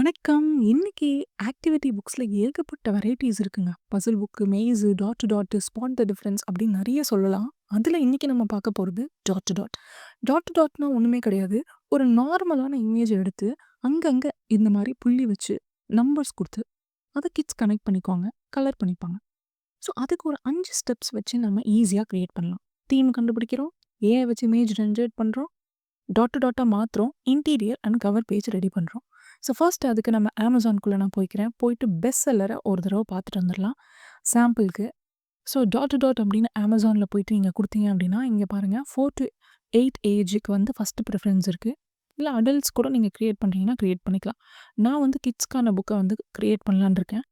வணக்கம். இன்னைக்கு ஆக்டிவிட்டி புக்ஸ்ல ஏகப்பட்ட வெரைட்டிஸ் இருக்குங்க. Puzzle book, maze dot dot, spot the difference அப்படின்னு நிறைய சொல்லலாம். அதுல இன்னைக்கு நம்ம பார்க்க போறது டாட் டாட். டாட் டூ டாட்னா ஒண்ணுமே கிடையாது. ஒரு நார்மலான இமேஜ் எடுத்து அங்கங்க இந்த மாதிரி புள்ளி வச்சு, நம்பர்ஸ் கொடுத்து அதை கிட்ஸ் கனெக்ட் பண்ணிக்குவாங்க. கலர் பண்ணிப்பாங்க. ஸோ அதுக்கு ஒரு அஞ்சு ஸ்டெப்ஸ் வச்சு நம்ம ஈஸியா கிரியேட் பண்ணலாம். தீம் கண்டுபிடிக்கிறோம். ஏஐ வச்சு இமேஜ் ஜென்ரேட் பண்றோம். டாட் டாட்டாக tata interior and cover page ready பண்றோம். ஸோ ஃபர்ஸ்ட் அதுக்கு நம்ம அமேசான்குள்ளே நான் போய்க்கிறேன். போயிட்டு பெஸ்ட் செல்லர ஒரு தடவை பார்த்துட்டு வந்துடலாம் சாம்பிள்க்கு. ஸோ டாட் டாட் அப்படின்னு அமேசானில் போயிட்டு நீங்கள் கொடுத்தீங்க அப்படின்னா, இங்கே பாருங்கள் ஃபோர் டு எயிட் ஏஜுக்கு வந்து ஃபஸ்ட்டு ப்ரிஃபரன்ஸ் இருக்குது இல்லை அடல்ட்ஸ் கூட நீங்கள் க்ரியேட் பண்ணுறீங்கன்னா க்ரியேட் பண்ணிக்கலாம். நான் வந்து கிட்ஸ்க்கான புக்கை வந்து க்ரியேட் பண்ணலான்னு இருக்கேன்.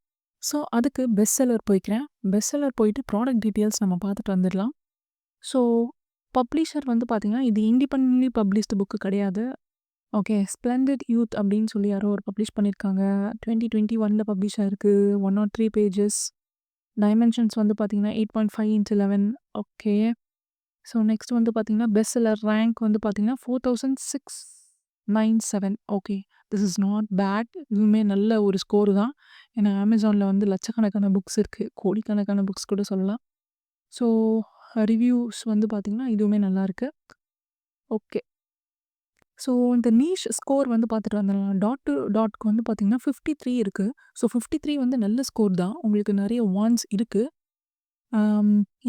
ஸோ அதுக்கு பெஸ்ட் செல்லர் போய்க்கிறேன். பெஸ்ட் செல்லர் போயிட்டு ப்ராடக்ட் டீட்டெயில்ஸ் நம்ம பார்த்துட்டு வந்துடலாம். ஸோ பப்ளிஷர் வந்து பார்த்திங்கன்னா இது இண்டிபெண்ட்லி பப்ளிஷ்டு புக்கு கிடையாது. ஓகே. ஸ்ப்ளெண்டட் யூத் அப்படின்னு சொல்லி யாரோ ஒரு பப்ளிஷ் பண்ணியிருக்காங்க. 2021ல பப்ளிஷ் ஆயிருக்கு. 103 பேஜஸ். டைமென்ஷன்ஸ் வந்து பார்த்தீங்கன்னா 8.5x11 ஓகே. ஸோ நெக்ஸ்ட் வந்து பார்த்தீங்கன்னா, பெஸ்ட் செல்லர் ரேங்க் வந்து பார்த்தீங்கன்னா 4697 okay. This is not bad. இதுவுமே நல்ல ஒரு ஸ்கோர் தான். ஏன்னா அமேசானில் வந்து லட்சக்கணக்கான புக்ஸ் இருக்குது கோடிக்கணக்கான புக்ஸ் கூட சொல்லலாம். ஸோ ரிவ்யூஸ் வந்து பார்த்திங்கன்னா இதுவுமே நல்லாயிருக்கு ஓகே. ஸோ இந்த நீஷ் ஸ்கோர் வந்து பார்த்துட்டு வந்துடலாம். டாட் டு டாட்க்கு வந்து பார்த்தீங்கன்னா 53 இருக்கு. ஸோ 53 வந்து நல்ல ஸ்கோர் தான். உங்களுக்கு நிறைய வான்ஸ் இருக்குது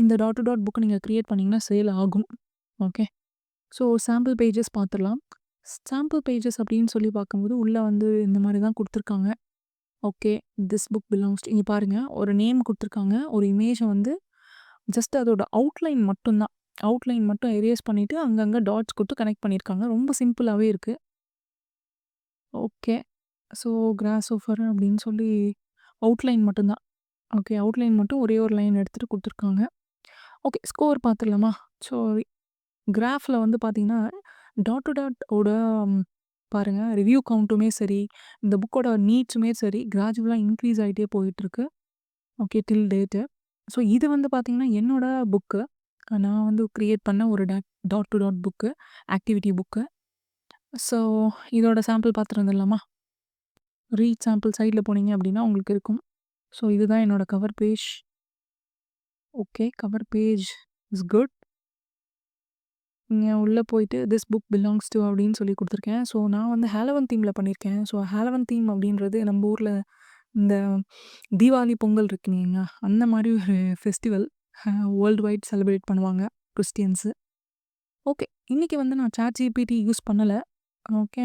இந்த டாட் டூ டாட் புக்கு நீங்கள் க்ரியேட் பண்ணிங்கன்னா சேல் ஆகும். ஓகே. ஸோ சாம்பிள் பேஜஸ் பார்த்துடலாம் சாம்பிள் பேஜஸ் அப்படின்னு சொல்லி பார்க்கும்போது, உள்ளே வந்து இந்த மாதிரி தான் கொடுத்துருக்காங்க ஓகே. திஸ் புக் பிலாங்ஸ் இங்கே பாருங்கள் ஒரு நேம் கொடுத்துருக்காங்க ஒரு இமேஜை வந்து ஜஸ்ட் அதோட அவுட்லைன் மட்டும்தான் அவுட்லைன் மட்டும் எரேஸ் பண்ணிவிட்டு அங்கங்கே டாட்ஸ் கொடுத்து கனெக்ட் பண்ணியிருக்காங்க. ரொம்ப சிம்பிளாகவே இருக்குது ஓகே. ஸோ கிராஸ்ஹோப்பர் அப்படின்னு சொல்லி அவுட்லைன் மட்டும்தான் ஓகே. அவுட்லைன் மட்டும் ஒரே ஒரு லைன் எடுத்துகிட்டு கொடுத்துருக்காங்க ஓகே. ஸ்கோர் பார்த்துடலாமா? சாரி கிராஃபில் வந்து பார்த்தீங்கன்னா, டாட் டு டாட் ஓட ரிவ்யூ கவுண்ட்டுமே சரி, இந்த புக்கோட நீட்ஸுமே சரி, கிராஜுவலாக இன்க்ரீஸ் ஆகிட்டே போயிட்டுருக்கு. ஓகே. டில் டேட்டு. ஸோ இது வந்து பார்த்திங்கன்னா என்னோட புக்கு. நான் வந்து க்ரியேட் பண்ண ஒரு dot dot to dot book. Activity book. So இதோட சாம்பிள் பார்த்துட்டு ரீச் சாம்பிள் சைடில் போனீங்க அப்படின்னா உங்களுக்கு இருக்கும். ஸோ இதுதான் என்னோட cover page. Okay. Cover page is good. இங்கே உள்ளே போயிட்டு திஸ் புக் பிலாங்ஸ் டு அப்படின்னு சொல்லி கொடுத்துருக்கேன் ஸோ நான் வந்து ஹேலவன் தீமில் பண்ணியிருக்கேன். ஸோ ஹேலவன் தீம் அப்படின்றது நம்ம ஊரில் இந்த தீபாவளி, பொங்கல் இருக்குங்க அந்த மாதிரி ஒரு ஃபெஸ்டிவல். வேர்ல்டு வைட் செலிப்ரேட் பண்ணுவாங்க கிறிஸ்டியன்ஸு. ஓகே. இன்றைக்கி வந்து நான் சாட் ஜிபிடி யூஸ் பண்ணலை ஓகே.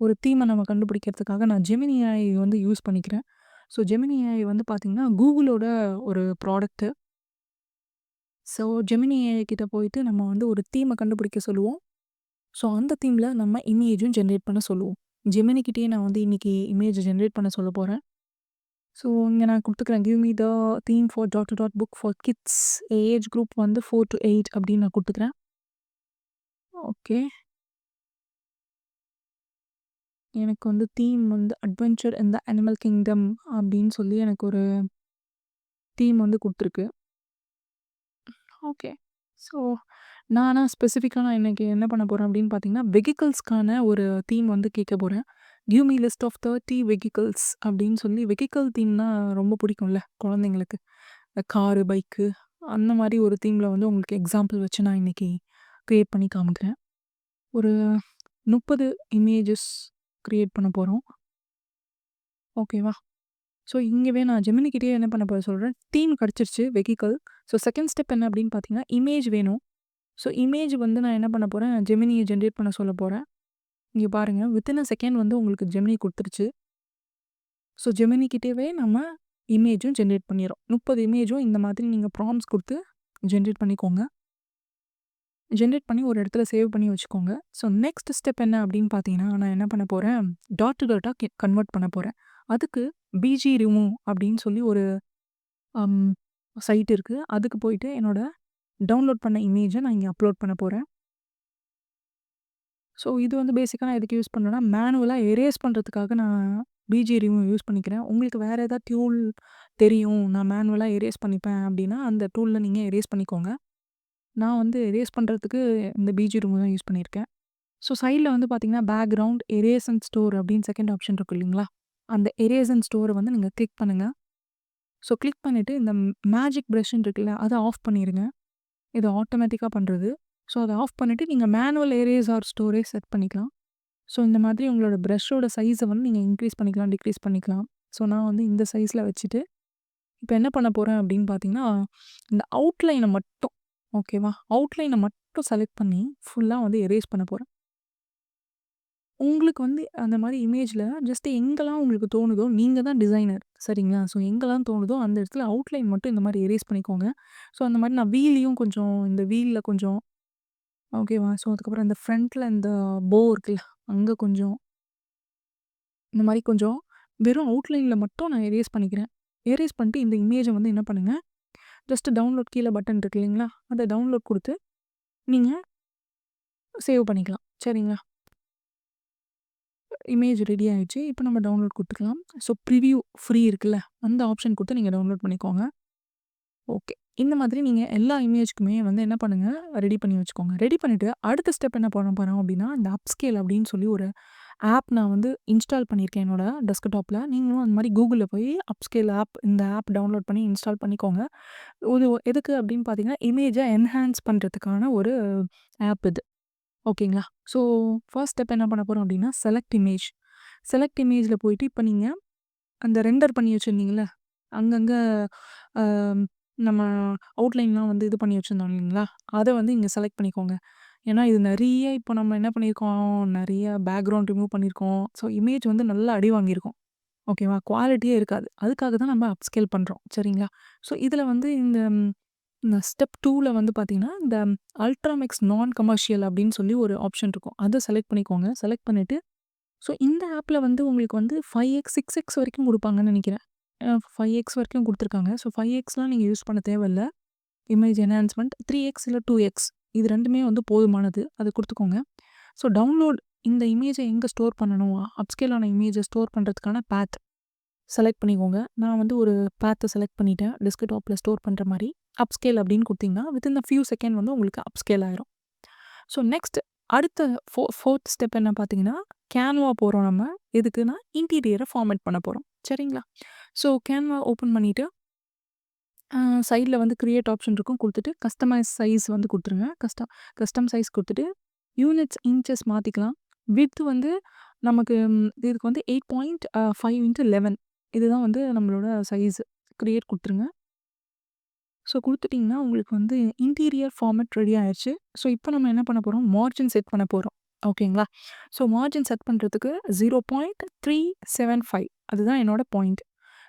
ஒரு தீமை நம்ம கண்டுபிடிக்கிறதுக்காக நான் ஜெமினி ஏஐ வந்து யூஸ் பண்ணிக்கிறேன். ஸோ ஜெமினி ஏஐ வந்து பார்த்திங்கன்னா கூகுளோட ஒரு ப்ராடக்ட்டு. ஸோ ஜெமினி கிட்டே கிட்ட போயிட்டு நம்ம வந்து ஒரு தீமை கண்டுபிடிக்க சொல்லுவோம். ஸோ அந்த தீமில் நம்ம இமேஜும் ஜென்ரேட் பண்ண சொல்லுவோம். ஜெமினிக்கிட்டேயே நான் வந்து இன்றைக்கி இமேஜ் ஜென்ரேட் பண்ண சொல்லப் போகிறேன் ஸோ இங்கே நான் குடுத்துக்கிறேன். Give me the theme for dot to dot book for kids age group வந்து 4-8 அப்படின்னு நான் கொடுத்துக்குறேன் ஓகே. எனக்கு வந்து தீம் வந்து adventure in the animal kingdom அப்படின்னு சொல்லி எனக்கு ஒரு தீம் வந்து கொடுத்துருக்கு ஓகே. ஸோ நான் ஆனால் ஸ்பெசிஃபிக்காக நான் இன்றைக்கி என்ன பண்ண போகிறேன் அப்படின்னு பார்த்தீங்கன்னா, வெஹிக்கிள்ஸ்க்கான ஒரு தீம் வந்து கேட்க போகிறேன் give me list of 30 vehicles அப்படின்னு சொல்லி வெஹிக்கிள் தீம்னா ரொம்ப பிடிக்கும்ல குழந்தைங்களுக்கு. காரு, பைக்கு அந்த மாதிரி ஒரு தீமில் வந்து உங்களுக்கு எக்ஸாம்பிள் வச்சு நான் இன்னைக்கு க்ரியேட் பண்ணி காமிக்கிறேன். ஒரு 30 இமேஜஸ் க்ரியேட் பண்ண போகிறோம் ஓகேவா? ஸோ இங்கேவே நான் ஜெமினிக்கிட்டே என்ன பண்ண போகிற சொல்கிறேன் தீம் கிடச்சிருச்சு வெஹிக்கிள். ஸோ செகண்ட் ஸ்டெப் என்ன அப்படின்னு பார்த்தீங்கன்னா, இமேஜ் வேணும். ஸோ இமேஜ் வந்து நான் என்ன பண்ண போகிறேன் ஜெமினியை ஜென்ரேட் பண்ண சொல்லப் போகிறேன் இங்கே பாருங்கள் வித்தின் அ செகண்ட் வந்து உங்களுக்கு ஜெமினி கொடுத்துருச்சு. ஸோ ஜெமினிகிட்டேயே நம்ம இமேஜும் ஜென்ரேட் பண்ணிடுறோம். முப்பது இமேஜும் இந்த மாதிரி நீங்கள் ப்ராம்ஸ் கொடுத்து ஜென்ரேட் பண்ணிக்கோங்க. ஜென்ரேட் பண்ணி ஒரு இடத்துல சேவ் பண்ணி வச்சுக்கோங்க. ஸோ நெக்ஸ்ட் ஸ்டெப் என்ன அப்படின்னு பார்த்தீங்கன்னா, நான் என்ன பண்ண போகிறேன் டாட் டு டாட்டாக கெ கன்வெர்ட் பண்ண போகிறேன் அதுக்கு பிஜி ரிமூவ் அப்படின்னு சொல்லி ஒரு um, சைட் இருக்குது அதுக்கு போயிட்டு என்னோட டவுன்லோட் பண்ண இமேஜை நான் இங்கே அப்லோட் பண்ண போகிறேன் ஸோ இது வந்து பேசிக்காக நான் எதுக்கு யூஸ் பண்ணுறேன்னா மேனுவலாக எரேஸ் பண்ணுறதுக்காக நான் பிஜி ரிமூவ் யூஸ் பண்ணிக்கிறேன். உங்களுக்கு வேறு ஏதாவது டியூல் தெரியும். நான் மேனுவலாக எரேஸ் பண்ணிப்பேன் அப்படின்னா, அந்த டூலில் நீங்கள் எரேஸ் பண்ணிக்கோங்க. நான் வந்து எரேஸ் பண்ணுறதுக்கு இந்த பிஜி ரிமூவ் தான் யூஸ் பண்ணியிருக்கேன். ஸோ சைடில் வந்து பார்த்தீங்கன்னா, பேக்ரவுண்ட் எரேஸ் அண்ட் ஸ்டோர் அப்படின்னு செகண்ட் ஆப்ஷன் இருக்கு இல்லைங்களா? அந்த எரேஸ் அண்ட் ஸ்டோரை வந்து நீங்கள் கிளிக் பண்ணுங்கள் ஸோ கிளிக் பண்ணிவிட்டு இந்த மேஜிக் ப்ரெஷ்ன்னு இருக்குல்ல, அதை ஆஃப் பண்ணிடுங்க இது ஆட்டோமேட்டிக்காக பண்ணுறது ஸோ அதை ஆஃப் பண்ணிவிட்டு நீங்கள் manual erase or storage set பண்ணிக்கலாம். ஸோ இந்த மாதிரி உங்களோட ப்ரெஷ்ஷோட சைஸை வந்து நீங்கள் இன்க்ரீஸ் பண்ணிக்கலாம், டிக்ரீஸ் பண்ணிக்கலாம். ஸோ நான் வந்து இந்த சைஸில் வச்சுட்டு, இப்போ என்ன பண்ண போகிறேன் அப்படின்னு பார்த்தீங்கன்னா, இந்த அவுட்லைனை மட்டும் ஓகேவா? அவுட்லைனை மட்டும் செலக்ட் பண்ணி ஃபுல்லாக வந்து எரேஸ் பண்ண போகிறேன் உங்களுக்கு வந்து அந்த மாதிரி இமேஜில் ஜஸ்ட் எங்கெல்லாம் உங்களுக்கு தோணுதோ, நீங்கள் தான் டிசைனர் சரிங்களா? ஸோ எங்கெல்லாம் தோணுதோ அந்த இடத்துல அவுட்லைன் மட்டும் இந்த மாதிரி எரேஸ் பண்ணிக்கோங்க. ஸோ அந்த மாதிரி நான் வீலையும் கொஞ்சம் இந்த வீலில் கொஞ்சம் ஓகேவா? ஸோ அதுக்கப்புறம் இந்த ஃப்ரண்ட்ல இந்த போ இருக்குல்ல, அங்க கொஞ்சம் இந்த மாரி கொஞ்சம் வெறும் அவுட்லைன்ல மட்டும் நான் எரேஸ் பண்ணிக்கிறேன். எரேஸ் பண்ணிட்டு இந்த இமேஜ வந்து என்ன பண்ணுங்க, ஜஸ்ட் டவுன்லோட் கீழ பட்டன் இருக்கு இல்லைங்களா? அத டவுன்லோட் குடுத்து, நீங்க சேவ் பண்ணிக்கலாம். சரிங்களா? இமேஜ் ரெடி ஆயிடுச்சு. இப்ப நம்ம டவுன்லோட் குடுத்துக்கலாம். ஸோ ப்ரிவியூ ஃப்ரீ இருக்குல்ல, அந்த ஆப்ஷன் குடுத்து நீங்க டவுன்லோட் பண்ணிக்கோங்க. ஓகே. இந்த மாதிரி நீங்கள் எல்லா இமேஜ்க்குமே வந்து என்ன பண்ணுங்கள் ரெடி பண்ணி வச்சுக்கோங்க. ரெடி பண்ணிவிட்டு அடுத்த ஸ்டெப் என்ன பண்ண போகிறோம் அப்படின்னா, இந்த அப்ஸ்கேல் அப்படின்னு சொல்லி ஒரு ஆப் நான் வந்து இன்ஸ்டால் பண்ணியிருக்கேன் என்னோடய டெஸ்க்டாப்பில் நீங்களும் அந்த மாதிரி கூகுளில் போய் அப்ஸ்கேல் ஆப் இந்த ஆப் டவுன்லோட் பண்ணி இன்ஸ்டால் பண்ணிக்கோங்க. இது எதுக்கு அப்படின்னு பார்த்தீங்கன்னா, இமேஜை என்ஹான்ஸ் பண்ணுறதுக்கான ஒரு ஆப் இது. ஓகேங்களா? ஸோ ஃபர்ஸ்ட் ஸ்டெப் என்ன பண்ண போகிறோம் அப்படின்னா, செலக்ட் இமேஜ். செலக்ட் இமேஜில் போயிட்டு இப்போ நீங்கள் அந்த ரெண்டர் பண்ணி வச்சுருந்தீங்களே அங்கங்கே நம்ம அவுட்லைன்லாம் வந்து இது பண்ணி வச்சிருந்தோம் இல்லைங்களா? அத வந்து இங்க செலக்ட் பண்ணிக்கோங்க. ஏன்னா இது நெறைய இப்போ நம்ம என்ன பண்ணியிருக்கோம், நெறைய பேக்கிரவுண்ட் ரிமூவ் பண்ணியிருக்கோம். ஸோ இமேஜ் வந்து நல்லா அடி வாங்கியிருக்கும். ஓகேவா? குவாலிட்டியே இருக்காது. அதுக்காக தான் நம்ம அப்ஸ்கேல் பண்றோம். சரிங்களா? ஸோ இதுல வந்து இந்த இந்த ஸ்டெப் 2ல வந்து பார்த்தீங்கன்னா, இந்த அல்ட்ராமெக்ஸ் நான் கமர்ஷியல் அப்படின்னு சொல்லி ஒரு ஆப்ஷன் இருக்கும். அத செலக்ட் பண்ணிக்கோங்க. செலக்ட் பண்ணிட்டு, ஸோ இந்த ஆப்ல வந்து உங்களுக்கு வந்து 5எக்ஸ், 6எக்ஸ் வரைக்கும் குடுப்பாங்கன்னு நெனைக்கிறேன். ஃபைவ் எக்ஸ் வரைக்கும் கொடுத்துருக்காங்க ஸோ ஃபைவ் எக்ஸ்லாம் நீங்கள் யூஸ் பண்ண தேவையில்ல. இமேஜ் என்னான்ஸ்மெண்ட் த்ரீ எக்ஸ் இல்லை டூ எக்ஸ் இது ரெண்டுமே வந்து போதுமானது. அதை கொடுத்துக்கோங்க ஸோ டவுன்லோட் இந்த இமேஜை எங்கே ஸ்டோர் பண்ணணும், அப்ஸ்கேலான இமேஜை ஸ்டோர் பண்ணுறதுக்கான பேத் செலக்ட் பண்ணிக்கோங்க. நான் வந்து ஒரு பேத்தை செலக்ட் பண்ணிட்டேன். டாப்பில் ஸ்டோர் பண்ணுற மாதிரி அப்ஸ்கேல் அப்படின்னு கொடுத்தீங்கன்னா வித்தின் அ ஃபியூ செகண்ட் வந்து உங்களுக்கு அப்ஸ்கேல் ஆயிரும். ஸோ நெக்ஸ்ட் அடுத்த ஃபோ ஃபோர்த் ஸ்டெப் என்ன பார்த்தீங்கன்னா, கேன்வா போகிறோம் நம்ம. எதுக்குன்னா, இன்டீரியரை ஃபார்மேட் பண்ண போகிறோம் சரிங்களா? ஸோ கேன்வா ஓப்பன் பண்ணிவிட்டு சைடில் வந்து க்ரியேட் ஆப்ஷன் இருக்கும். கொடுத்துட்டு கஸ்டமைஸ் சைஸ் வந்து கொடுத்துருங்க கஸ்டம் கஸ்டம் சைஸ் கொடுத்துட்டு யூனிட்ஸ், இன்ச்சஸ் மாற்றிக்கலாம் வித் வந்து நமக்கு இதுக்கு வந்து eight point five into eleven இதுதான் வந்து நம்மளோட சைஸ். க்ரியேட் கொடுத்துருங்க ஸோ கொடுத்துட்டிங்கன்னா உங்களுக்கு வந்து இன்டீரியர் ஃபார்மேட் ரெடி ஆயிடுச்சு ஸோ இப்போ நம்ம என்ன பண்ண போகிறோம் மார்ஜின் செட் பண்ண போகிறோம் ஓகேங்களா? ஸோ மார்ஜின் செட் பண்ணுறதுக்கு zero point three seven five அதுதான் என்னோடய பாயிண்ட்.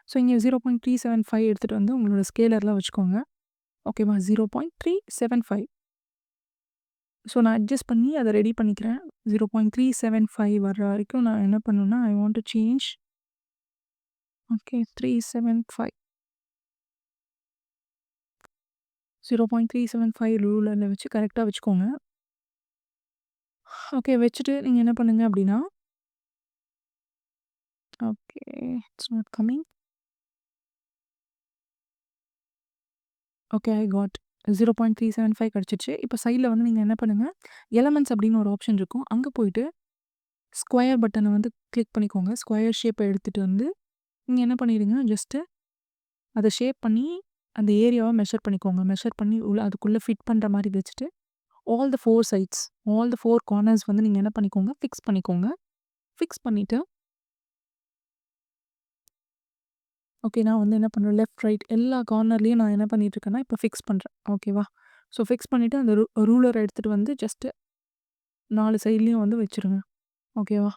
ஸோ இங்கே zero point three seven five எடுத்துகிட்டு வந்து உங்களோட ஸ்கேலரில் வச்சுக்கோங்க. ஓகேவா zero point three seven five so நான் அட்ஜஸ்ட் பண்ணி அதை ரெடி பண்ணிக்கிறேன். Zero point three seven five வர்ற வரைக்கும் நான் என்ன பண்ணுன்னா I want to change okay three seven five zero point three seven five ரூலரில் வச்சு கரெக்டாக வச்சுக்கோங்க. ஓகே வச்சுட்டு நீங்கள் என்ன பண்ணுங்கள் அப்படின்னா okay it's not coming okay I got 0.375 கிடச்சிச்சு இப்போ சைடில் வந்து நீங்கள் என்ன பண்ணுங்கள் எலமெண்ட்ஸ் அப்படின்னு ஒரு ஆப்ஷன் இருக்கும். அங்கே போயிட்டு ஸ்கொயர் பட்டனை வந்து கிளிக் பண்ணிக்கோங்க. ஸ்கொயர் ஷேப்பை எடுத்துகிட்டு வந்து, நீங்கள் என்ன பண்ணிடுங்க, ஜஸ்ட்டு அதை ஷேப் பண்ணி அந்த ஏரியாவை மெஷர் பண்ணிக்கோங்க. மெஷர் பண்ணி உள்ள அதுக்குள்ளே ஃபிட் பண்ணுற மாதிரி வச்சுட்டு, all the four sides, all the four corners வந்து நீங்கள் என்ன பண்ணிக்கோங்க, ஃபிக்ஸ் பண்ணிக்கோங்க. ஃபிக்ஸ் பண்ணிவிட்டு ஓகே நான் வந்து என்ன பண்ணுறேன் லெஃப்ட், ரைட் எல்லா கார்னர்லேயும் நான் என்ன பண்ணிட்டு இருக்கேன்னா, இப்போ ஃபிக்ஸ் பண்ணுறேன் ஓகேவா? ஸோ ஃபிக்ஸ் பண்ணிவிட்டு அந்த ரூ ரூலரை எடுத்துகிட்டு வந்து ஜஸ்ட்டு நாலு சைட்லேயும் வந்து வச்சுருங்க. ஓகேவா?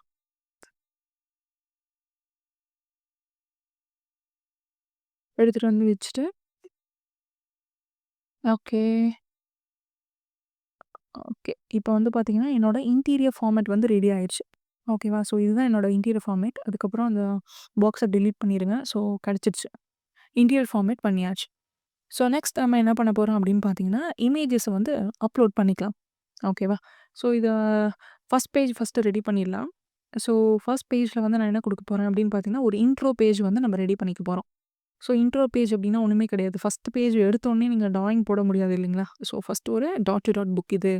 எடுத்துகிட்டு வந்து வச்சுட்டு ஓகே. ஓகே. இப்போ வந்து பார்த்தீங்கன்னா, என்னோட இன்டீரியர் ஃபார்மேட் வந்து ரெடி ஆயிடுச்சு ஓகேவா? ஸோ இதுதான் என்னோட இன்டீரியர் ஃபார்மேட். அதுக்கப்புறம் அந்த பாக்ஸ டெலீட் பண்ணிருங்க. ஸோ கிடைச்சிருச்சு. இன்டீரியர் ஃபார்மேட் பண்ணியாச்சு. ஸோ நெக்ஸ்ட் நம்ம என்ன பண்ண போறோம் அப்படின்னு பார்த்தீங்கன்னா, இமேஜஸ வந்து அப்லோட் பண்ணிக்கலாம். ஓகேவா? ஸோ இத ஃபர்ஸ்ட் பேஜ் ஃபர்ஸ்ட்டு ரெடி பண்ணிடலாம். ஸோ ஃபர்ஸ்ட் பேஜ்ல வந்து நான் என்ன குடுக்க போறேன் அப்படின்னு பார்த்தீங்கன்னா, ஒரு இன்ட்ரோ பேஜ் வந்து நம்ம ரெடி பண்ணிக்க போறோம். ஸோ இன்ட்ரோ பேஜ் அப்படின்னா ஒன்றுமே கிடையாது ஃபஸ்ட் பேஜ் எடுத்தோடனே நீங்கள் ட்ராயிங் போட முடியாது இல்லைங்களா ஸோ ஃபஸ்ட்டு ஒரு டாட் டு டாட் புக் இது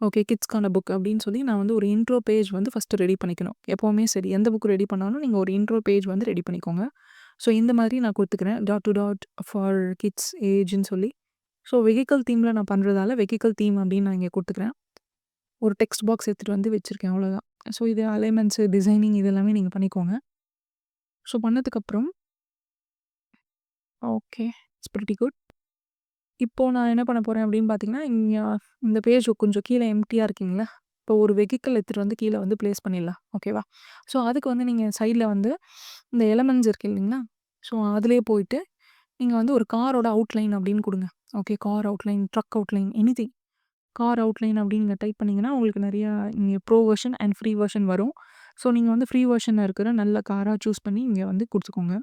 ஓகே கிட்ஸ்க்கான புக் அப்படின்னு சொல்லி நான் வந்து ஒரு இன்ட்ரோ பேஜ் வந்து ஃபஸ்ட்டு ரெடி பண்ணிக்கணும். எப்போவுமே சரி எந்த புக் ரெடி பண்ணாலும் நீங்கள் ஒரு இன்ட்ரோ பேஜ் வந்து ரெடி பண்ணிக்கோங்க. ஸோ இந்த மாதிரி நான் கொடுத்துக்கிறேன். Dot to dot for kids ஏஜ்னு சொல்லி. ஸோ வெஹிக்கல் தீமில் நான் பண்ணுறதால வெஹிக்கல் தீம் அப்படின்னு நான் இங்கே கொடுத்துக்கிறேன். ஒரு டெக்ஸ்ட் பாக்ஸ் எடுத்துகிட்டு வந்து வச்சுருக்கேன் அவ்வளோதான் ஸோ இது அலைமெண்ட்ஸு டிசைனிங் இது எல்லாமே நீங்கள் பண்ணிக்கோங்க. ஸோ பண்ணதுக்கப்புறம் ஓகே இட்ஸ் பிரிட்டி குட். இப்போது நான் என்ன பண்ண போகிறேன் அப்படின்னு பார்த்தீங்கன்னா இங்கே இந்த பேஜ் கொஞ்சம் கீழே எம்டியாக இருக்கீங்களா இப்போ ஒரு வெஹிக்கிள் எடுத்துகிட்டு வந்து கீழே வந்து ப்ளேஸ் பண்ணிடலாம் ஓகேவா ஸோ அதுக்கு வந்து நீங்கள் சைடில் வந்து இந்த எலமெண்ட்ஸ் இருக்கு இல்லைங்களா? ஸோ அதிலே போயிட்டு நீங்கள் வந்து ஒரு காரோட அவுட்லைன் அப்படின்னு கொடுங்க okay car outline truck outline any car outline அப்படின்னு நீங்கள் டைப் பண்ணிங்கன்னா உங்களுக்கு நிறையா இங்கே pro version and free version வரும். ஸோ நீங்கள் வந்து ஃப்ரீ வெர்ஷனில் இருக்கிற நல்ல காராக சூஸ் பண்ணி இங்கே வந்து கொடுத்துக்கோங்க.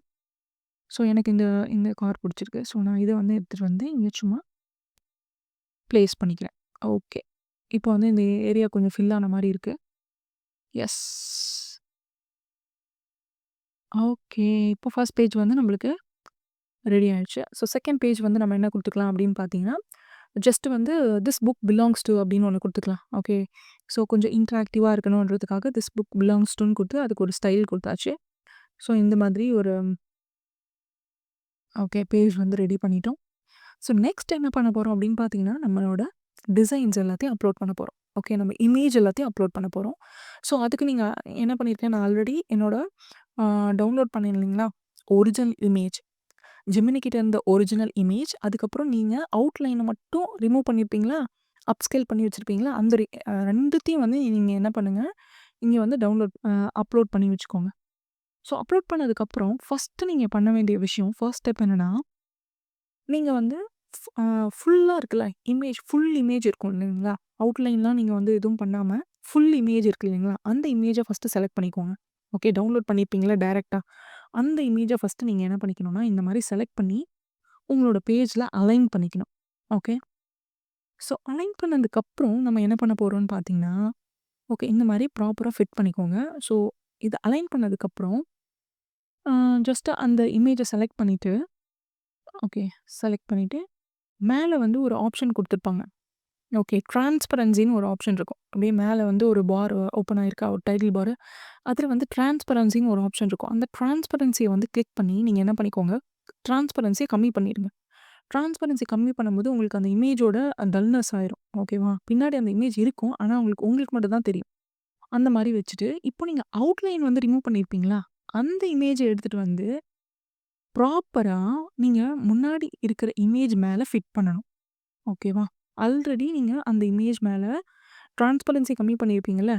ஸோ எனக்கு இந்த இந்த கார் பிடிச்சிருக்கு. ஸோ நான் இதை வந்து எடுத்துகிட்டு வந்து இங்கே சும்மா ப்ளேஸ் பண்ணிக்கிறேன். ஓகே இப்போ வந்து இந்த ஏரியா கொஞ்சம் ஃபில் ஆன மாதிரி இருக்குது எஸ் ஓகே இப்போ ஃபர்ஸ்ட் பேஜ் வந்து நம்மளுக்கு ரெடி ஆயிடுச்சு. ஸோ செகண்ட் பேஜ் வந்து நம்ம என்ன கொடுத்துக்கலாம் அப்படின்னு பார்த்தீங்கன்னா ஜஸ்ட்டு வந்து திஸ் புக் பிலாங்ஸ் டு அப்படின்னு ஒன்று கொடுத்துக்கலாம். ஓகே ஸோ கொஞ்சம் இன்ட்ராக்டிவாக இருக்கணுன்றதுக்காக திஸ் புக் பிலாங்ஸ் டுன்னு கொடுத்து அதுக்கு ஒரு ஸ்டைல் கொடுத்தாச்சு. ஸோ இந்த மாதிரி ஒரு ஓகே பேஜ் வந்து ரெடி பண்ணிட்டோம். ஸோ நெக்ஸ்ட் என்ன பண்ண போகிறோம் அப்படின்னு பார்த்தீங்கன்னா நம்மளோட டிசைன்ஸ் எல்லாத்தையும் அப்லோட் பண்ண போகிறோம் ஓகே நம்ம இமேஜ் எல்லாத்தையும் அப்லோட் பண்ண போகிறோம் ஸோ அதுக்கு நீங்கள் என்ன பண்ணியிருக்கேன் நான் ஆல்ரெடி என்னோட டவுன்லோட் பண்ணேன் இல்லைங்களா? ஒரிஜினல் இமேஜ் ஜெமினிக்கிட்ட இருந்த ஒரிஜினல் இமேஜ் அதுக்கப்புறம் நீங்கள் அவுட்லைனை மட்டும் ரிமூவ் பண்ணியிருப்பீங்களா அப்ஸ்கேல் பண்ணி வச்சுருப்பீங்களா? அந்த ரெண்டுத்தையும் வந்து நீங்கள் என்ன பண்ணுங்கள் இங்கே வந்து டவுன்லோட் அப்லோட் பண்ணி வச்சுக்கோங்க. ஸோ அப்லோட் பண்ணதுக்கப்புறம் ஃபஸ்ட்டு நீங்கள் பண்ண வேண்டிய விஷயம் ஃபர்ஸ்ட் ஸ்டெப் என்னென்னா நீங்கள் வந்து ஃபுல்லாக இருக்குல்ல இமேஜ் ஃபுல் இமேஜ் இருக்கும் இல்லைங்களா? அவுட்லைன்லாம் நீங்கள் வந்து எதுவும் பண்ணாமல் ஃபுல் இமேஜ் இருக்கு இல்லைங்களா? அந்த இமேஜை ஃபஸ்ட்டு செலக்ட் பண்ணிக்கோங்க. ஓகே டவுன்லோட் பண்ணியிருப்பீங்களா டேரெக்டாக அந்த இமேஜை ஃபஸ்ட்டு நீங்கள் என்ன பண்ணிக்கணும்னா இந்த மாதிரி செலக்ட் பண்ணி உங்களோட பேஜில் அலைன் பண்ணிக்கணும். ஓகே? ஸோ அலைன் பண்ணதுக்கப்புறம் நம்ம என்ன பண்ண போகிறோம்னு பார்த்தீங்கன்னா ஓகே இந்த மாதிரி ப்ராப்பராக ஃபிட் பண்ணிக்கோங்க. ஸோ இது அலைன் பண்ணதுக்கப்புறம் ஜஸ்ட்டு அந்த இமேஜை செலக்ட் பண்ணிவிட்டு ஓகே செலக்ட் பண்ணிவிட்டு மேலே வந்து ஒரு ஆப்ஷன் கொடுத்துருப்பாங்க. ஓகே டிரான்ஸ்பரன்சின்னு ஒரு ஆப்ஷன் இருக்கும். அப்படியே மேலே வந்து ஒரு பார் ஓப்பன் ஆகிருக்கா ஒரு டைட்டில் பார். அதில் வந்து டிரான்ஸ்பரன்சின்னு ஒரு ஆப்ஷன் இருக்கும். அந்த டிரான்ஸ்பரன்சியை வந்து கிளிக் பண்ணி நீங்கள் என்ன பண்ணிக்கோங்க டிரான்ஸ்பரன்சியை கம்மி பண்ணிடுங்க. டிரான்ஸ்பரன்சி கம்மி பண்ணும்போது உங்களுக்கு அந்த இமேஜோட டல்னஸ் ஆயிரும். ஓகேவா? பின்னாடி அந்த இமேஜ் இருக்கும். ஆனால் உங்களுக்கு உங்களுக்கு மட்டும் தான் தெரியும். அந்த மாதிரி வச்சுட்டு இப்போ நீங்கள் அவுட்லைன் வந்து ரிமூவ் பண்ணியிருப்பீங்களா அந்த இமேஜை எடுத்துகிட்டு வந்து ப்ராப்பராக நீங்கள் முன்னாடி இருக்கிற இமேஜ் மேலே ஃபிட் பண்ணணும். ஓகேவா ஆல்ரெடி நீங்கள் அந்த இமேஜ் மேலே ட்ரான்ஸ்பரன்சி கம்மி பண்ணியிருப்பீங்கள்ல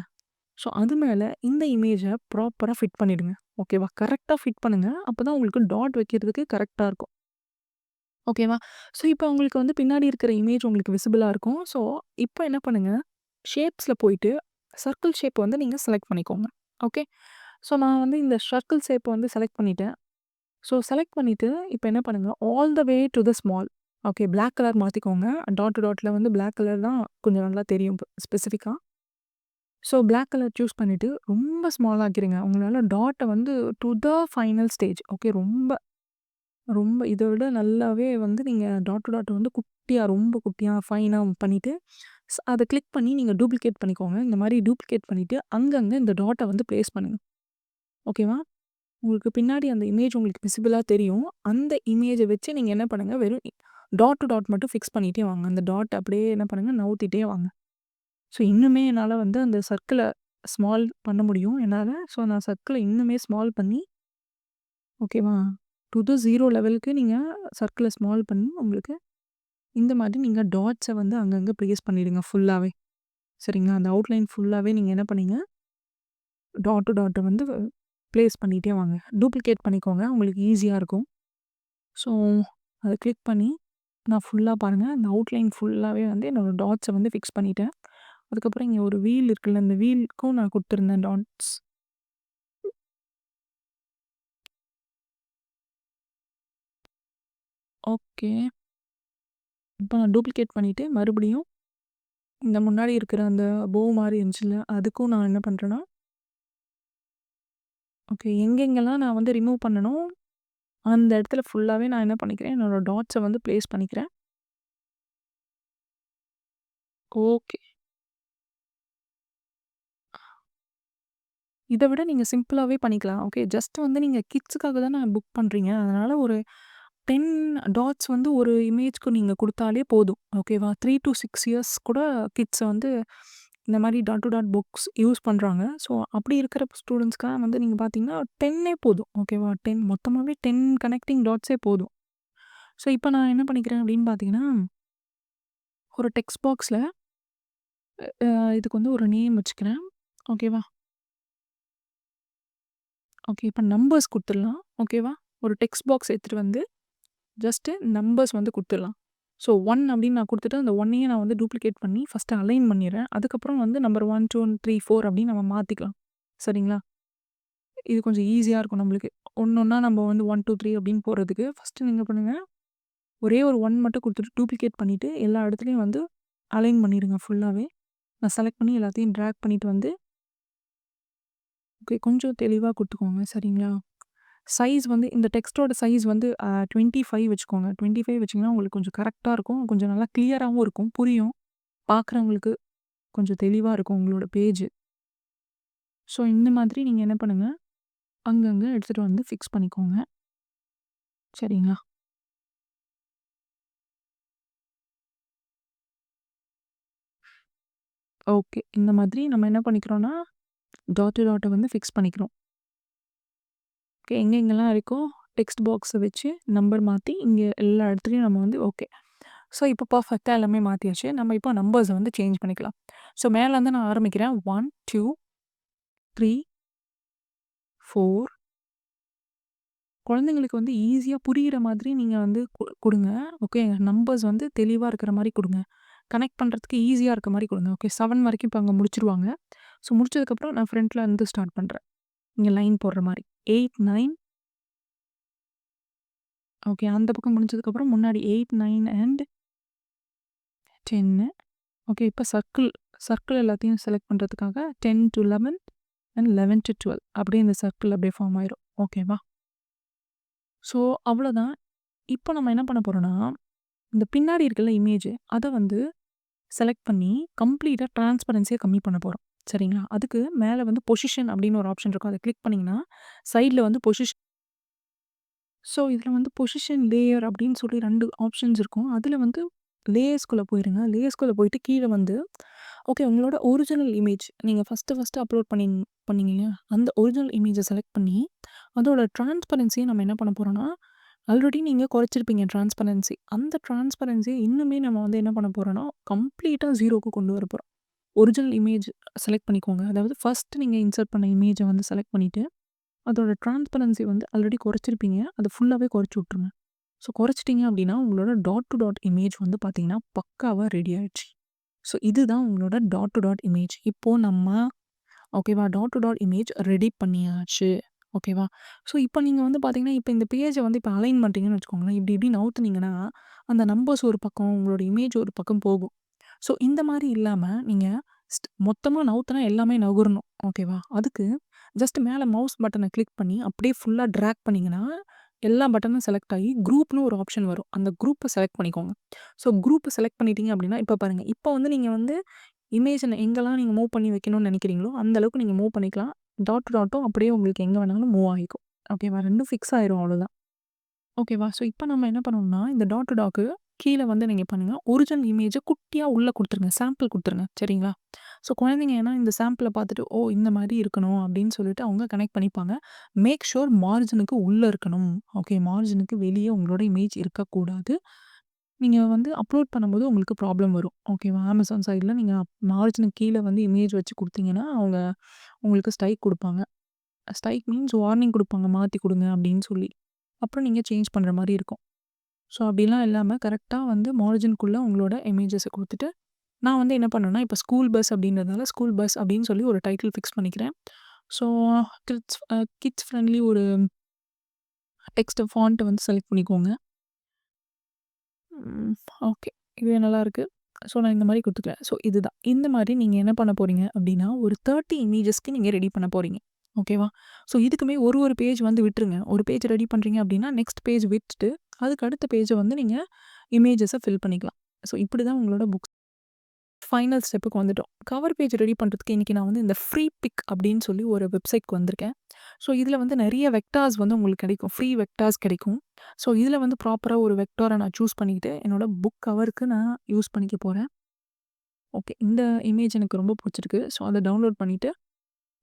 ஸோ அது மேலே இந்த இமேஜை ப்ராப்பராக ஃபிட் பண்ணிடுங்க. ஓகேவா கரெக்டாக ஃபிட் பண்ணுங்கள் அப்போ தான் உங்களுக்கு டாட் வைக்கிறதுக்கு கரெக்டாக இருக்கும். ஓகேவா ஸோ இப்போ உங்களுக்கு வந்து பின்னாடி இருக்கிற இமேஜ் உங்களுக்கு விசிபிளாக இருக்கும். ஸோ இப்போ என்ன பண்ணுங்கள் ஷேப்ஸில் போயிட்டு சர்க்கிள் ஷேப் வந்து நீங்கள் செலக்ட் பண்ணிக்கோங்க. ஓகே ஸோ நான் வந்து இந்த சர்க்கிள் ஷேப்பை வந்து செலக்ட் பண்ணிட்டேன். ஸோ செலக்ட் பண்ணிவிட்டு இப்போ என்ன பண்ணுங்கள் all the way to the small okay black colour மாற்றிக்கோங்க டாட் டு டாட்டில் வந்து பிளாக் கலர் தான் கொஞ்சம் நல்லா தெரியும் ஸ்பெசிஃபிக்காக ஸோ பிளாக் கலர் சூஸ் பண்ணிவிட்டு ரொம்ப ஸ்மால் ஆக்கிருங்க. உங்களால் டாட்டை வந்து to the final stage okay ரொம்ப ரொம்ப இதை விட நல்லாவே வந்து நீங்கள் டாட் டாட்டை டாட் வந்து குட்டியாக ரொம்ப குட்டியாக ஃபைனாக பண்ணிவிட்டு அதை கிளிக் பண்ணி நீங்கள் டூப்ளிகேட் பண்ணிக்கோங்க. இந்த மாதிரி டூப்ளிகேட் பண்ணிவிட்டு அங்கங்கே இந்த டாட்டை வந்து ப்ளேஸ் பண்ணுங்கள் ஓகேவா? உங்களுக்கு பின்னாடி அந்த இமேஜ் உங்களுக்கு விசிபிளாக தெரியும். அந்த இமேஜை வச்சு நீங்கள் என்ன பண்ணுங்கள் வெறும் டாட் டு டாட் மட்டும் ஃபிக்ஸ் பண்ணிகிட்டே வாங்க. அந்த டாட் அப்படியே என்ன பண்ணுங்கள் நவுத்திட்டே வாங்க. ஸோ இன்னுமே என்னால் வந்து அந்த சர்க்கிளை ஸ்மால் பண்ண முடியும். என்னால். ஸோ நான் சர்க்கிளை இன்னுமே ஸ்மால் பண்ணி ஓகேவா? டு த ஜீரோ லெவலுக்கு நீங்கள் சர்க்கிளை ஸ்மால் பண்ணி உங்களுக்கு இந்த மாதிரி நீங்கள் டாட்ஸை வந்து அங்கங்கே ப்ளேஸ் பண்ணிவிடுங்க ஃபுல்லாகவே சரிங்களா? அந்த அவுட்லைன் ஃபுல்லாகவே நீங்கள் என்ன பண்ணீங்க? டாட் டு டாட்டை வந்து ப்ளேஸ் பண்ணிகிட்டே வாங்க. டூப்ளிகேட் பண்ணிக்கோங்க. உங்களுக்கு ஈஸியாக இருக்கும். ஸோ அதை கிளிக் பண்ணி நான் ஃபுல்லாக பாருங்கள் அந்த அவுட்லைன் ஃபுல்லாகவே வந்து என்னோடய டாட்ஸை வந்து ஃபிக்ஸ் பண்ணிட்டேன். அதுக்கப்புறம் இங்கே ஒரு வீல் இருக்குல்ல அந்த வீலுக்கும் நான் கொடுத்துருந்தேன் டாட்ஸ் ஓகே இப்போ நான் டூப்ளிகேட் பண்ணிவிட்டு மறுபடியும் இந்த முன்னாடி இருக்கிற அந்த போ மாதிரி இருந்துச்சுல்ல அதுக்கும் நான் என்ன பண்ணுறேன்னா ஓகே எங்கெங்கெல்லாம் நான் வந்து ரிமூவ் பண்ணணும் அந்த இடத்துல ஃபுல்லாகவே நான் என்ன பண்ணிக்கிறேன், என்னோட டாட்ஸை வந்து ப்ளேஸ் பண்ணிக்கிறேன். ஓகே. இதை விட நீங்கள் சிம்பிளாகவே பண்ணிக்கலாம். ஓகே. ஜஸ்ட் வந்து நீங்கள் கிட்ஸுக்காக தான் நான் புக் பண்ணுறீங்க அதனால் ஒரு 10 டாட்ஸ் வந்து ஒரு இமேஜ்க்கு நீங்கள் கொடுத்தாலே போதும். ஓகேவா? த்ரீ டூ சிக்ஸ் இயர்ஸ் கூட கிட்ஸை வந்து இந்த மாதிரி dot to dot books use பண்ணுறாங்க ஸோ அப்படி இருக்கிற ஸ்டூடெண்ட்ஸ்க்காக வந்து நீங்கள் பார்த்தீங்கன்னா 10ஏ போதும். ஓகேவா? டென் மொத்தமாகவே டென் கனெக்டிங் டாட்ஸே போதும். ஸோ இப்போ நான் என்ன பண்ணிக்கிறேன் அப்படின்னு பார்த்தீங்கன்னா ஒரு டெக்ஸ்ட் பாக்ஸில் இதுக்கு வந்து ஒரு நேம் வச்சுக்கிறேன். ஓகேவா? ஓகே. இப்போ நம்பர்ஸ் கொடுத்துடலாம் ஓகேவா? ஒரு டெக்ஸ்ட் பாக்ஸ் எடுத்துகிட்டு வந்து ஜஸ்ட்டு நம்பர்ஸ் வந்து கொடுத்துடலாம் ஸோ ஒன் அப்படின்னு நான் கொடுத்துட்டு அந்த ஒன்னையும் நான் வந்து டூப்ளிகேட் பண்ணி ஃபர்ஸ்ட்டு அலைன் பண்ணிடுறேன் அதுக்கப்புறம் வந்து நம்பர் 1, 2, 3, 4 அப்படின்னு நம்ம மாற்றிக்கலாம் சரிங்களா? இது கொஞ்சம் ஈஸியாக இருக்கும் நம்மளுக்கு. ஒன்று ஒன்றா நம்ம வந்து 1, 2, 3 அப்படின்னு போகிறதுக்கு ஃபஸ்ட்டு நீங்கள் பண்ணுங்கள் ஒரே ஒரு ஒன் மட்டும் கொடுத்துட்டு டூப்ளிகேட் பண்ணிவிட்டு எல்லா இடத்துலையும் வந்து அலைன் பண்ணிடுங்க ஃபுல்லாகவே நான் செலக்ட் பண்ணி எல்லாத்தையும் ட்ராக் பண்ணிவிட்டு வந்து ஓகே. கொஞ்சம் தெளிவாக கொடுத்துக்கோங்க சரிங்களா? சைஸ் வந்து இந்த டெக்ஸ்ட்டோட சைஸ் வந்து டுவெண்ட்டி ஃபைவ் வச்சுக்கோங்க. 25 வச்சீங்கன்னா உங்களுக்கு கொஞ்சம் கரெக்டாக இருக்கும். கொஞ்சம் நல்லா கிளியராகவும் இருக்கும். புரியும். பார்க்குறவங்களுக்கு கொஞ்சம் தெளிவாக இருக்கும் உங்களோட பேஜ். ஸோ இந்த மாதிரி நீங்கள் என்ன பண்ணுங்கள் அங்கங்கே எடுத்துகிட்டு வந்து ஃபிக்ஸ் பண்ணிக்கோங்க. சரிங்களா? ஓகே. இந்த மாதிரி நம்ம என்ன பண்ணிக்கிறோன்னா டாட்டு டாட்டை வந்து ஃபிக்ஸ் பண்ணிக்கிறோம். ஓகே. எங்கெங்கெல்லாம் இருக்கோ டெக்ஸ்ட் பாக்ஸை வச்சு நம்பர் மாற்றி இங்கே எல்லா இடத்துலையும் நம்ம வந்து ஓகே. ஸோ இப்போ பர்ஃபெக்டாக எல்லாமே மாற்றியாச்சு நம்ம இப்போ நம்பர்ஸை வந்து சேஞ்ச் பண்ணிக்கலாம். ஸோ மேலேருந்து நான் ஆரம்பிக்கிறேன். 1, 2, 3, 4 குழந்தைங்களுக்கு வந்து ஈஸியாக புரியிற மாதிரி நீங்கள் வந்து கொடுங்க ஓகே. நம்பர்ஸ் வந்து தெளிவாக இருக்கிற மாதிரி கொடுங்க கனெக்ட் பண்ணுறதுக்கு ஈஸியாக இருக்க மாதிரி கொடுங்க ஓகே. செவன் வரைக்கும் இப்போ அங்கே முடிச்சிருவாங்க ஸோ முடிச்சதுக்கப்புறம் நான் ஃப்ரண்ட்ல இருந்து ஸ்டார்ட் பண்ணுறேன் இங்கே லைன் போடுற மாதிரி 8, 9 ஓகே. அந்த பக்கம் முடிஞ்சதுக்கப்புறம் முன்னாடி 8, 9 அண்ட் 10 ஓகே. இப்போ சர்க்கிள் சர்க்கிள் எல்லாத்தையும் செலக்ட் பண்ணுறதுக்காக 10 டு 11 அண்ட் 11 டு 12 அப்படியே இந்த சர்க்கிள் அப்படியே ஃபார்ம் ஆயிரும். ஓகேவா? ஸோ அவ்வளோதான். இப்போ நம்ம என்ன பண்ண போகிறோன்னா இந்த பின்னாடி இருக்கிற இமேஜ் அதை வந்து செலக்ட் பண்ணி கம்ப்ளீட்டாக ட்ரான்ஸ்பரன்சியை கம்மி பண்ண போகிறோம் சரிங்களா? அதுக்கு மேல வந்து பொசிஷன் அப்படின்னு ஒரு ஆப்ஷன் இருக்கும். அத கிளிக் பண்ணீங்கன்னா, சைட்ல வந்து பொசிஷன் ஸோ இதில் வந்து பொசிஷன் லேயர் அப்படின்னு சொல்லி 2 ஆப்ஷன்ஸ் இருக்கும். அதில் வந்து லேயர்ஸ்குள்ள போயிருங்க. லேயர்ஸ்குள்ள போயிட்டு கீழ வந்து ஓகே உங்களோட ஒரிஜினல் இமேஜ் நீங்க ஃபர்ஸ்ட்டு ஃபர்ஸ்ட்டு அப்லோட் பண்ணீங் பண்ணீங்க இல்லையா? அந்த ஒரிஜினல் இமேஜ செலக்ட் பண்ணி அதோட டிரான்ஸ்பரன்சிய நம்ம என்ன பண்ண போறோம்னா, ஆல்ரெடி நீங்க குறைச்சிருப்பீங்க டிரான்ஸ்பரன்சி. அந்த டிரான்ஸ்பரன்சிய இன்னுமே நம்ம வந்து என்ன பண்ண போறோம்னா, கம்ப்ளீட்டா 0க்கு கொண்டு வர போகிறோம் ஒரிஜினல் இமேஜ் செலக்ட் பண்ணிக்கோங்க. அதாவது ஃபர்ஸ்ட்டு நீங்கள் இன்சர்ட் பண்ண இமேஜை வந்து செலக்ட் பண்ணிட்டு, அதோட ட்ரான்ஸ்பரன்சி வந்து ஆல்ரெடி குறைச்சிருப்பீங்க. அதை ஃபுல்லாகவே குறைச்சி விட்ருங்க ஸோ குறைச்சிட்டிங்க அப்படின்னா, உங்களோட டாட் டு டாட் இமேஜ் வந்து பார்த்தீங்கன்னா, பக்காவாக ரெடி ஆகிடுச்சு ஸோ இதுதான் உங்களோட டாட் டு டாட் இமேஜ். இப்போது நம்ம ஓகேவா? Dot to dot image ready பண்ணியாச்சு. ஓகேவா? ஸோ இப்போ நீங்கள் வந்து பார்த்தீங்கன்னா, இப்போ இந்த பேஜை வந்து இப்போ அலைன் பண்ணுறீங்கன்னு வச்சுக்கோங்களேன். இப்படி இப்படி நவுத்துனீங்கன்னா, அந்த நம்பர்ஸ் ஒரு பக்கம், உங்களோட இமேஜ் ஒரு பக்கம் போகும். ஸோ இந்த மாதிரி இல்லாமல் நீங்கள் ஸ்ட் மொத்தமா நவுத்துனா எல்லாமே நகரணும். ஓகேவா? அதுக்கு ஜஸ்ட் மேலே மவுஸ் பட்டனை கிளிக் பண்ணி அப்படியே ஃபுல்லாக ட்ராக் பண்ணிங்கன்னா எல்லா பட்டனும் செலக்ட் ஆகி குரூப்னு ஒரு ஆப்ஷன் வரும். அந்த குரூப்பை செலக்ட் பண்ணிக்கோங்க. ஸோ குரூப்பை செலக்ட் பண்ணிட்டீங்க அப்படின்னா, இப்போ பாருங்கள் இப்போ வந்து நீங்கள் வந்து இமேஜ எங்கெல்லாம் நீங்கள் மூவ் பண்ணி வைக்கணும்னு நினைக்கிறீங்களோ அந்த அளவுக்கு நீங்கள் மூவ் பண்ணிக்கலாம். டாட் டாட்டும் அப்படியே உங்களுக்கு எங்கே வேணாலும் மூவ் ஆகிக்கும். ஓகேவா? ரெண்டும் ஃபிக்ஸ் ஆயிரும் அவ்வளோதான். ஓகேவா? ஸோ இப்போ நம்ம என்ன பண்ணணும்னா, இந்த டாட் டாக்கு கீழே வந்து நீங்கள் பண்ணுங்கள் ஒரிஜினல் இமேஜை குட்டியாக உள்ளே கொடுத்துருங்க சாம்பிள் கொடுத்துருங்க சரிங்களா? ஸோ குழந்தைங்க ஏன்னா இந்த சாம்பிளை பார்த்துட்டு, ஓ! இந்த மாதிரி இருக்கணும் அப்படின்னு சொல்லிட்டு அவங்க கனெக்ட் பண்ணிப்பாங்க. மேக் ஷோர் மார்ஜினுக்கு உள்ளே இருக்கணும். ஓகே. மார்ஜினுக்கு வெளியே உங்களோட இமேஜ் இருக்கக்கூடாது. நீங்கள் வந்து அப்லோட் பண்ணும்போது உங்களுக்கு ப்ராப்ளம் வரும். ஓகேவா? அமேசான் சைடில் நீங்கள் மார்ஜினுக்கு கீழே வந்து இமேஜ் வச்சு கொடுத்தீங்கன்னா அவங்க உங்களுக்கு ஸ்ட்ரைக் கொடுப்பாங்க ஸ்ட்ரைக் மீன்ஸ் வார்னிங் கொடுப்பாங்க மாற்றி கொடுங்க அப்படின்னு சொல்லி. அப்புறம் நீங்கள் சேஞ்ச் பண்ணுற மாதிரி இருக்கும். ஸோ அப்படிலாம் இல்லாமல் கரெக்டாக வந்து மார்ஜின்குள்ளே உங்களோட இமேஜஸை கொடுத்துட்டு நான் வந்து என்ன பண்ணேன்னா, இப்போ ஸ்கூல் பஸ் அப்படின்றதால ஸ்கூல் பஸ் அப்படின்னு சொல்லி ஒரு டைட்டில் ஃபிக்ஸ் பண்ணிக்கிறேன். ஸோ கிட்ஸ் கிட்ஸ் ஃப்ரெண்ட்லி ஒரு டெக்ஸ்ட் ஃபாண்ட்டை வந்து செலக்ட் பண்ணிக்கோங்க. ஓகே. இது நல்லாயிருக்கு ஸோ நான் இந்த மாதிரி குடுத்துக்கிறேன். ஸோ இதுதான். இந்த மாதிரி நீங்கள் என்ன பண்ண போகிறீங்க அப்படின்னா, ஒரு 30 இமேஜஸ்க்கு நீங்கள் ரெடி பண்ண போகிறீங்க ஓகேவா? ஸோ இதுக்குமே ஒரு ஒரு பேஜ் வந்து விட்டுருங்க. ஒரு பேஜ் ரெடி பண்ணுறீங்க அப்படின்னா நெக்ஸ்ட் பேஜ் விட்டுட்டு, அதுக்கு அடுத்த பேஜை வந்து நீங்கள் இமேஜஸை ஃபில் பண்ணிக்கலாம். ஸோ இப்படி தான் உங்களோட புக் ஃபைனல் ஸ்டெப்புக்கு வந்துட்டோம். கவர் பேஜ் ரெடி பண்ணுறதுக்கு இன்றைக்கி நான் வந்து இந்த ஃப்ரீ பிக் அப்படின்னு சொல்லி ஒரு வெப்சைட்க்கு வந்திருக்கேன். ஸோ இதில் வந்து நிறைய வெக்டார்ஸ் வந்து உங்களுக்கு கிடைக்கும். ஃப்ரீ வெக்டார்ஸ் கிடைக்கும். ஸோ இதில் வந்து ப்ராப்பராக ஒரு வெக்டாரை நான் சூஸ் பண்ணிக்கிட்டு, என்னோட புக் கவருக்கு நான் யூஸ் பண்ணிக்க போகிறேன் ஓகே. இந்த இமேஜ் எனக்கு ரொம்ப பிடிச்சிருக்கு ஸோ அதை டவுன்லோட் பண்ணிவிட்டு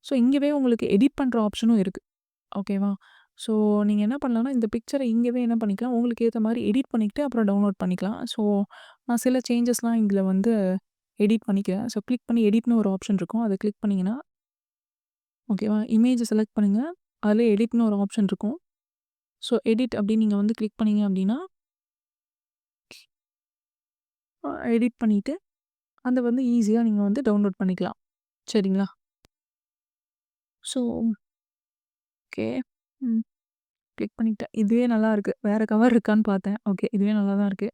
ஸோ இங்கேவே உங்களுக்கு எடிட் பண்ணுற ஆப்ஷனும் இருக்குது ஓகேவா? ஸோ நீங்க என்ன பண்ணலான்னா இந்த பிக்சர இங்கவே என்ன பண்ணிக்கலாம், உங்களுக்கு ஏத்த மாரி எடிட் பண்ணிக்கிட்டு அப்புறம் டவுன்லோட் பண்ணிக்கலாம். ஸோ நான் சில சேஞ்சஸ்லாம் இதில் வந்து எடிட் பண்ணிக்கிறேன். ஸோ கிளிக் பண்ணி எடிட்ன்னு ஒரு ஆப்ஷன் இருக்கும். அத கிளிக் பண்ணீங்கன்னா ஓகேவா? இமேஜ செலக்ட் பண்ணுங்க. அதில் எடிட்ன்னு ஒரு ஆப்ஷன் இருக்கும். ஸோ எடிட் அப்படின்னு நீங்க வந்து கிளிக் பண்ணீங்க அப்படின்னா அ எடிட் பண்ணிட்டு, அத வந்து ஈஸியா நீங்க வந்து டவுன்லோட் பண்ணிக்கலாம். சரிங்களா? So okay. ம். கிளிக் பண்ணிட்டேன். இதுவே நல்லா இருக்கு. வேற கவர் இருக்கான்னு பார்த்தேன். ஓகே. இதுவே நல்லா தான் இருக்கு.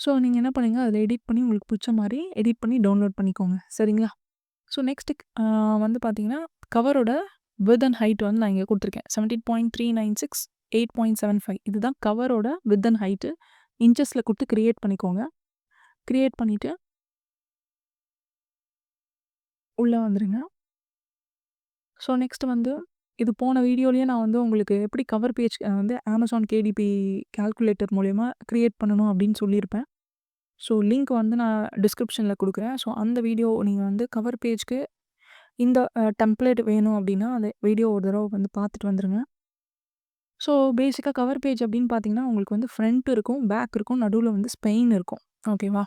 ஸோ நீங்க என்ன பண்ணுங்க, அதில எடிட் பண்ணி உங்களுக்கு புடிச்ச மாரி எடிட் பண்ணி டவுன்லோட் பண்ணிக்கோங்க. சரிங்களா? ஸோ நெக்ஸ்ட்டு அ வந்து பார்த்தீங்கன்னா, கவரோட விட்த் அண்ட் ஹைட் வந்து நான் இங்க குடுத்துருக்கேன். 17.396, 8.75 இதுதான் கவரோட விட்த் அண்ட் ஹைட்டு. இன்ச்சஸ்ல குடுத்து கிரியேட் பண்ணிக்கோங்க. கிரியேட் பண்ணிட்டு உள்ள வந்துருங்க. ஸோ நெக்ஸ்ட் வந்து இது போன வீடியோலேயே நான் வந்து உங்களுக்கு எப்படி கவர் பேஜ் வந்து அமேசான் கேடிபி கால்குலேட்டர் மூலயமா க்ரியேட் பண்ணணும் அப்படின்னு சொல்லியிருப்பேன். ஸோ லிங்க் வந்து நான் டிஸ்கிரிப்ஷனில் கொடுக்குறேன் ஸோ அந்த வீடியோ நீங்கள் வந்து கவர் பேஜ்க்கு இந்த டெம்ப்ளேட் வேணும் அப்படின்னா, அந்த வீடியோ ஒரு தடவை வந்து பார்த்துட்டு வந்துடுங்க ஸோ பேசிக்காக கவர் பேஜ் அப்படின்னு பார்த்தீங்கன்னா, உங்களுக்கு வந்து ஃப்ரண்ட் இருக்கும், பேக் இருக்கும், நடுவில் வந்து ஸ்பெயின் இருக்கும். ஓகேவா?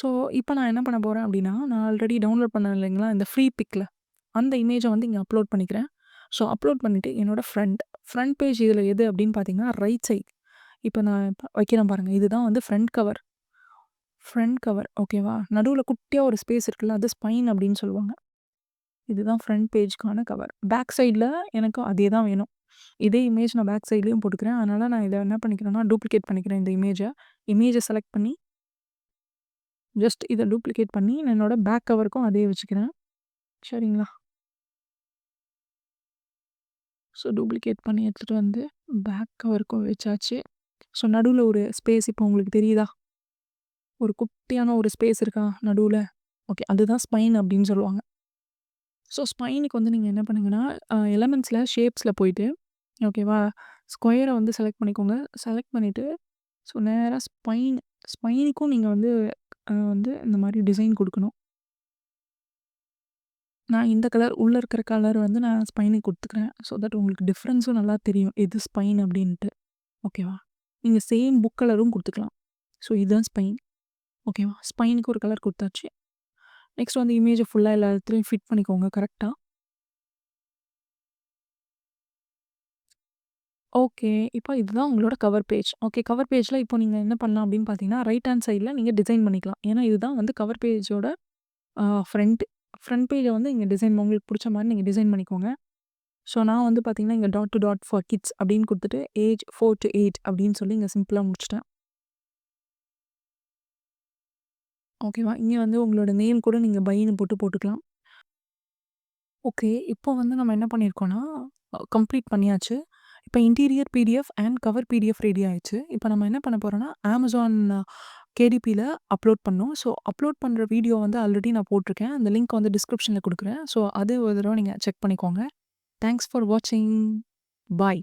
ஸோ இப்போ நான் என்ன பண்ண போகிறேன் அப்படின்னா, நான் ஆல்ரெடி டவுன்லோட் பண்ணேன் இல்லைங்களா, இந்த ஃப்ரீ பிக்கில் அந்த இமேஜை வந்து இங்கே அப்லோட் பண்ணிக்கிறேன். ஸோ அப்லோட் பண்ணிட்டு என்னோடய ஃப்ரண்ட் ஃப்ரண்ட் பேஜ் இதில் எது அப்படின்னு பார்த்தீங்கன்னா, ரைட் சைட். இப்போ நான் வைக்கிறேன் பாருங்கள் இதுதான் வந்து ஃப்ரண்ட் கவர். ஃப்ரண்ட் கவர் ஓகேவா? நடுவில் குட்டியாக ஒரு ஸ்பேஸ் இருக்குல்ல, அது ஸ்பைன் அப்படின்னு சொல்லுவாங்க. இதுதான் ஃப்ரண்ட் பேஜ்க்கான கவர். பேக் சைடில் எனக்கும் அதே தான் வேணும். இதே இமேஜ் நான் பேக் சைட்லேயும் போட்டுக்கிறேன். அதனால் நான் இதை என்ன பண்ணிக்கிறேன்னா, டூப்ளிகேட் பண்ணிக்கிறேன் இந்த இமேஜை இமேஜை செலக்ட் பண்ணி ஜஸ்ட் இதை டூப்ளிகேட் பண்ணி என்னோட பேக் கவருக்கும் அதே வச்சுக்கிறேன். சரிங்களா? ஸோ டூப்ளிகேட் பண்ணி எடுத்துகிட்டு வந்து பேக் கவருக்கும் வச்சாச்சு. ஸோ நடுவில் ஒரு ஸ்பேஸ் இப்போ உங்களுக்கு தெரியுதா? ஒரு குட்டியான ஒரு ஸ்பேஸ் இருக்கா நடுவில் ஓகே. அதுதான் ஸ்பைன் அப்படின்னு சொல்லுவாங்க. ஸோ ஸ்பைனுக்கு வந்து நீங்கள் என்ன பண்ணுங்கன்னா, எலமெண்ட்ஸில் ஷேப்ஸில் போயிட்டு, ஓகேவா? ஸ்கொயரை வந்து செலக்ட் பண்ணிக்கோங்க. செலக்ட் பண்ணிவிட்டு ஸோ நேராக ஸ்பைன் ஸ்பைனுக்கும் நீங்கள் வந்து வந்து இந்த மாதிரி டிசைன் கொடுக்கணும் நான் இந்த கலர் உள்ளே இருக்கிற கலர் வந்து நான் ஸ்பைனுக்கு குடுத்துக்கிறேன். ஸோ தட் உங்களுக்கு டிஃப்ரென்ஸும் நல்லா தெரியும். எது ஸ்பைன் அப்படின்ட்டு. ஓகேவா? நீங்கள் சேம் புக் கலரும் கொடுத்துக்கலாம் ஸோ இதுதான் ஸ்பைன். ஓகேவா? ஸ்பைனுக்கு ஒரு கலர் கொடுத்தாச்சு நெக்ஸ்ட் வந்து இமேஜை ஃபுல்லாக எல்லா இடத்துலையும் ஃபிட் பண்ணிக்கோங்க கரெக்டாக ஓகே. இப்போ இதுதான் உங்களோட கவர் பேஜ். ஓகே. கவர் பேஜில் இப்போ நீங்கள் என்ன பண்ணலாம் அப்படின்னு பார்த்தீங்கன்னா, ரைட் ஹேண்ட் சைடில் நீங்கள் டிசைன் பண்ணிக்கலாம். ஏன்னா இதுதான் வந்து கவர் பேஜோட ஃப்ரண்ட். ஃப்ரண்ட் பேஜை வந்து இங்கே டிசைன் உங்களுக்கு பிடிச்ச மாதிரி நீங்கள் டிசைன் பண்ணிக்கோங்க. ஸோ நான் வந்து பார்த்தீங்கன்னா, இங்கே dot to dot for kids அப்படின்னு கொடுத்துட்டு ஏஜ் ஃபோர் டூ எயிட் அப்படின்னு சொல்லி இங்கே சிம்பிளாக முடிச்சுட்டேன். ஓகேவா? இங்கே வந்து உங்களோட நேம் கூட நீங்கள் பையனு போட்டு போட்டுக்கலாம். ஓகே. இப்போ வந்து நம்ம என்ன பண்ணியிருக்கோன்னா கம்ப்ளீட் பண்ணியாச்சு. இப்போ interior PDF and cover PDF ready ஆயிடுச்சு. இப்போ நம்ம என்ன பண்ண போகிறோன்னா அமேசான் கேடிபியில் அப்லோட் பண்ணோம் ஸோ அப்லோட் பண்ணுற வீடியோ வந்து ஆல்ரெடி நான் போட்டிருக்கேன். அந்த லிங்க் வந்து டிஸ்கிரிப்ஷனில் கொடுக்குறேன் ஸோ அது ஒரு தடவை நீங்கள் செக் பண்ணிக்கோங்க. தேங்க்ஸ் ஃபார் வாட்சிங். பாய்.